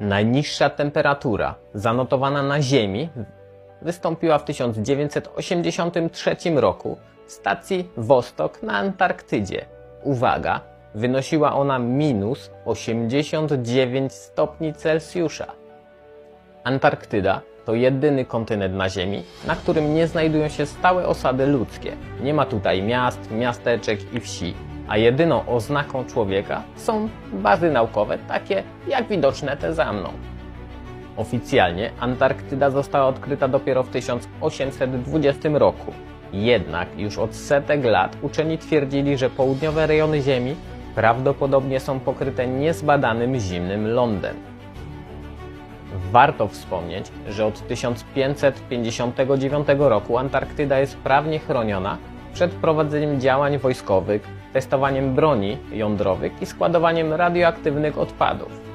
Najniższa temperatura zanotowana na Ziemi wystąpiła w 1983 roku w stacji Wostok na Antarktydzie. Uwaga, wynosiła ona minus 89 stopni Celsjusza. Antarktyda to jedyny kontynent na Ziemi, na którym nie znajdują się stałe osady ludzkie. Nie ma tutaj miast, miasteczek i wsi, a jedyną oznaką człowieka są bazy naukowe, takie jak widoczne te za mną. Oficjalnie Antarktyda została odkryta dopiero w 1820 roku. Jednak już od setek lat uczeni twierdzili, że południowe rejony Ziemi prawdopodobnie są pokryte niezbadanym zimnym lądem. Warto wspomnieć, że od 1559 roku Antarktyda jest prawnie chroniona przed prowadzeniem działań wojskowych, testowaniem broni jądrowych i składowaniem radioaktywnych odpadów.